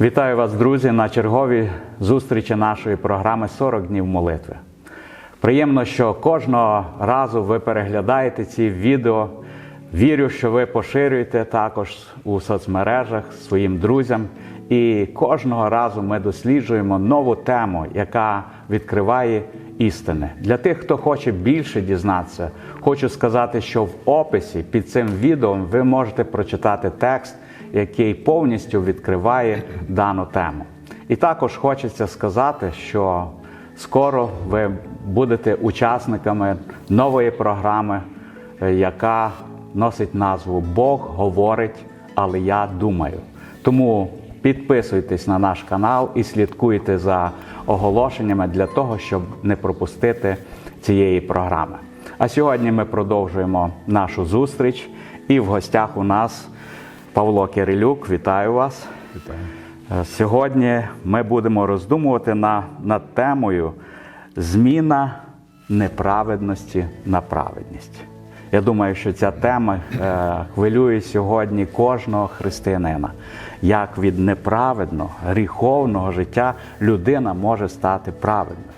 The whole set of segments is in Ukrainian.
Вітаю вас, друзі, на черговій зустрічі нашої програми «40 днів молитви. Приємно, що кожного разу ви переглядаєте ці відео. Вірю, що ви поширюєте також у соцмережах своїм друзям. І кожного разу ми досліджуємо нову тему, яка відкриває істини. Для тих, хто хоче більше дізнатися, хочу сказати, що в описі під цим відео ви можете прочитати текст, який повністю відкриває дану тему. І також хочеться сказати, що скоро ви будете учасниками нової програми, е, яка носить назву Бог говорить, але я думаю. Тому підписуйтесь на наш канал і слідкуйте за оголошеннями для того, щоб не пропустити цієї програми. А сьогодні ми продовжуємо нашу зустріч, і в гостях у нас Павло Кирилюк. Вітаю вас. Вітаю. Е, Сьогодні ми будемо роздумувати на, над темою зміна неправедності на праведність. Я думаю, що ця тема е, хвилює сьогодні кожного християнина. Як від неправедного, гріховного життя людина може стати праведною.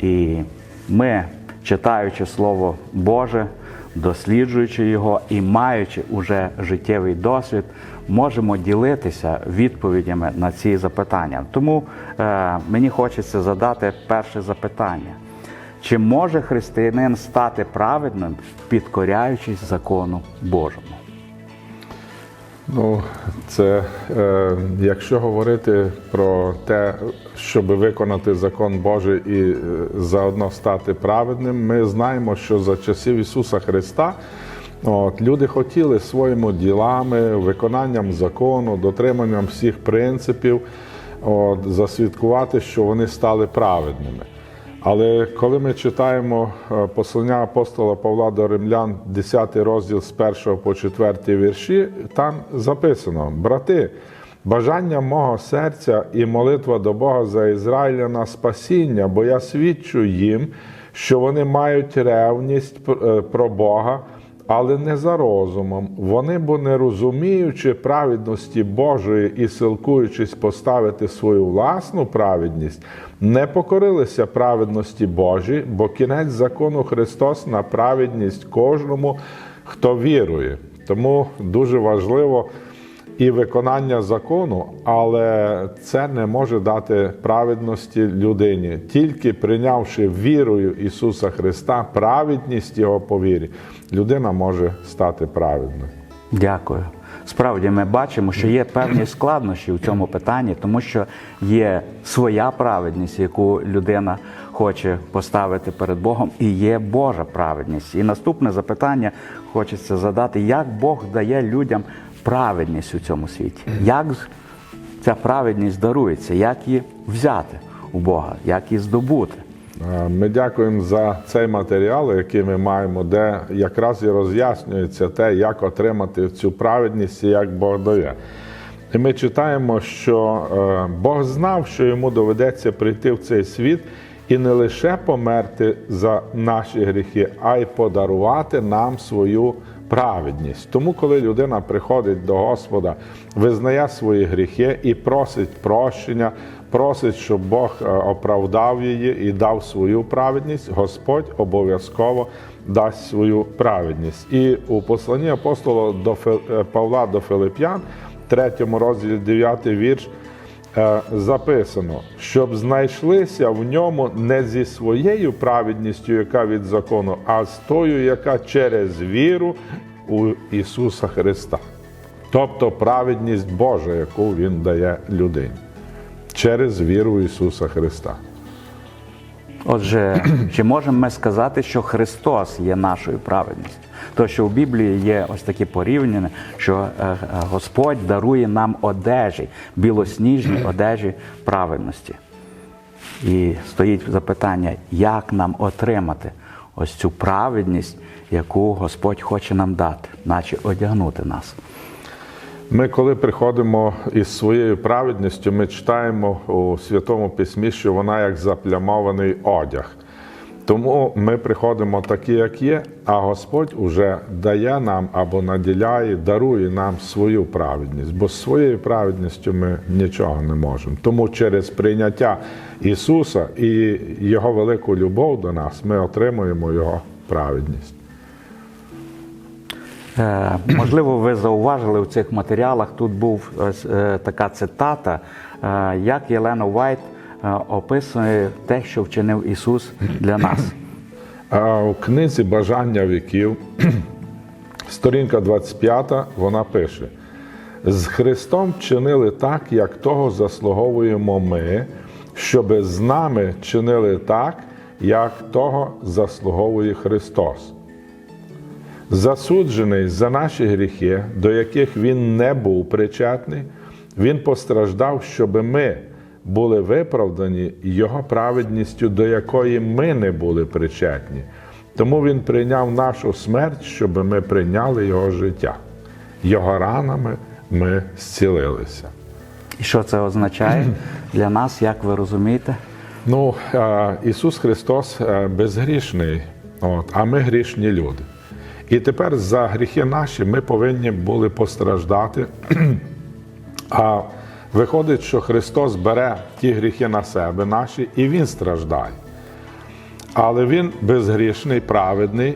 І ми, читаючи Слово Боже, досліджуючи його і маючи уже життєвий досвід, можемо ділитися відповідями на ці запитання. Тому е, мені хочеться задати перше запитання. Чи може християнин стати праведним, підкоряючись закону Божому? Ну, це е, якщо говорити про те, щоб виконати закон Божий і е, заодно стати праведним, ми знаємо, що за часів Ісуса Христа от, люди хотіли своїми ділами, виконанням закону, дотриманням всіх принципів от, засвідкувати, що вони стали праведними. Але коли ми читаємо е, послання апостола Павла до Римлян, 10 розділ з 1 по 4 вірші, там записано: брати, бажання мого серця і молитва до Бога за Ізраїля на спасіння, бо я свідчу їм, що вони мають ревність е, про Бога. Але не за розумом. Вони, бо не розуміючи праведності Божої і силкуючись поставити свою власну праведність, не покорилися праведності Божій, бо кінець закону Христос на праведність кожному, хто вірує. Тому дуже важливо і виконання закону, але це не може дати праведності людині. Тільки прийнявши вірою Ісуса Христа, праведність Його по вірі, людина може стати праведною. Дякую. Справді, ми бачимо, що є певні складнощі у цьому питанні, тому що є своя праведність, яку людина хоче поставити перед Богом, і є Божа праведність. І наступне запитання хочеться задати: як Бог дає людям праведність у цьому світі? Як ця праведність дарується? Як її взяти у Бога? Як її здобути? Ми дякуємо за цей матеріал, який ми маємо, де якраз і роз'яснюється те, як отримати цю праведність і як Бог дає. І ми читаємо, що е, Бог знав, що йому доведеться прийти в цей світ і не лише померти за наші гріхи, а й подарувати нам свою праведність. Тому, коли людина приходить до Господа, визнає свої гріхи і просить прощення, просить, щоб Бог е, оправдав її і дав свою праведність, Господь обов'язково дасть свою праведність. І у посланні апостола до е, Павла до Филип'ян, 3 розділі 9 вірш. Е, Записано, щоб знайшлися в ньому не зі своєю праведністю, яка від закону, а з тою, яка через віру у Ісуса Христа. Тобто праведність Божа, яку Він дає людині через віру в Ісуса Христа. Отже, чи можемо ми сказати, що Христос є нашою праведністю? То, що в Біблії є ось такі порівняння, що е, е, Господь дарує нам одежі, білосніжні одежі праведності. І стоїть запитання, як нам отримати ось цю праведність, яку Господь хоче нам дати, наче одягнути нас. Ми, коли приходимо із своєю праведністю, ми читаємо у Святому Письмі, що вона як заплямований одяг. Тому ми приходимо такі, як є, а Господь уже дає нам або наділяє, дарує нам свою праведність, бо з своєю праведністю ми нічого не можемо. Тому через прийняття Ісуса і Його велику любов до нас ми отримуємо Його праведність. Е, Можливо, ви зауважили в цих матеріалах. Тут був е, така цитата, е, як Єлена Вайт описує те, що вчинив Ісус для нас. У книзі Бажання віків, сторінка 25, вона пише: з Христом чинили так, як того заслуговуємо ми, щоби з нами чинили так, як того заслуговує Христос. Засуджений за наші гріхи, до яких він не був причетний, він постраждав, щоби ми були виправдані Його праведністю, до якої ми не були причетні. Тому він прийняв нашу смерть, щоб ми прийняли Його життя. Його ранами ми зцілилися. І що це означає для нас, як ви розумієте? Ну, Ісус Христос е, безгрішний, от, а ми грішні люди. І тепер за гріхи наші ми повинні були постраждати. А виходить, що Христос бере ті гріхи на себе наші, і Він страждає. Але Він безгрішний, праведний,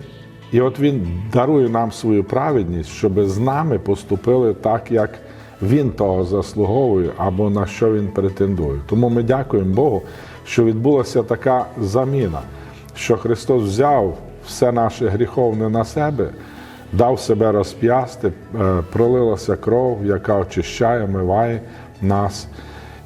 і от Він дарує нам свою праведність, щоб з нами поступили так, як Він того заслуговує або на що Він претендує. Тому ми дякуємо Богу, що відбулася така заміна, що Христос взяв все наше гріховне на себе, дав себе розп'ясти, е, пролилася кров, яка очищає, миває нас.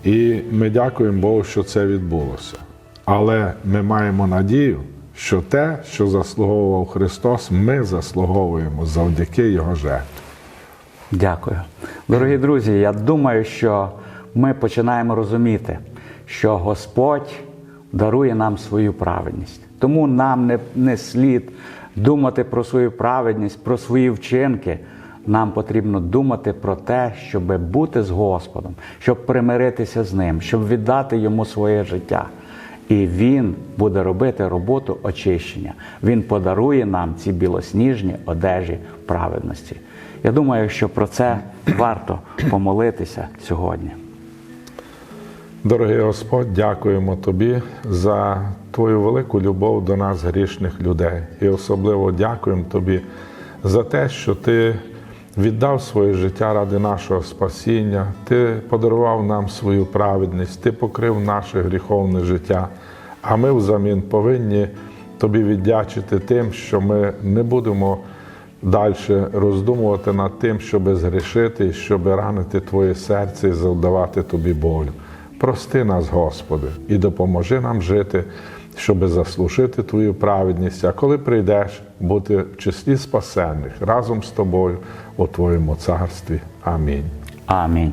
І ми дякуємо Богу, що це відбулося. Але ми маємо надію, що те, що заслуговував Христос, ми заслуговуємо завдяки Його жертві. Дякую. Дорогі друзі, я думаю, що ми починаємо розуміти, що Господь дарує нам свою праведність. Тому нам не, не слід думати про свою праведність, про свої вчинки. Нам потрібно думати про те, щоб бути з Господом, щоб примиритися з Ним, щоб віддати йому своє життя. І Він буде робити роботу очищення. Він подарує нам ці білосніжні одежі праведності. Я думаю, що про це варто помолитися сьогодні. Дорогий Господь, дякуємо Тобі за Твою велику любов до нас, грішних людей. І особливо дякуємо Тобі за те, що Ти віддав своє життя ради нашого спасіння, Ти подарував нам свою праведність, Ти покрив наше гріховне життя. А ми взамін повинні Тобі віддячити тим, що ми не будемо далі роздумувати над тим, щоб згрішити, щоб ранити Твоє серце і завдавати Тобі болю. Прости нас, Господи, і допоможи нам жити, щоб заслужити Твою праведність, а коли прийдеш, бути в числі спасенних разом з тобою у Твоєму царстві. Амінь. Амінь.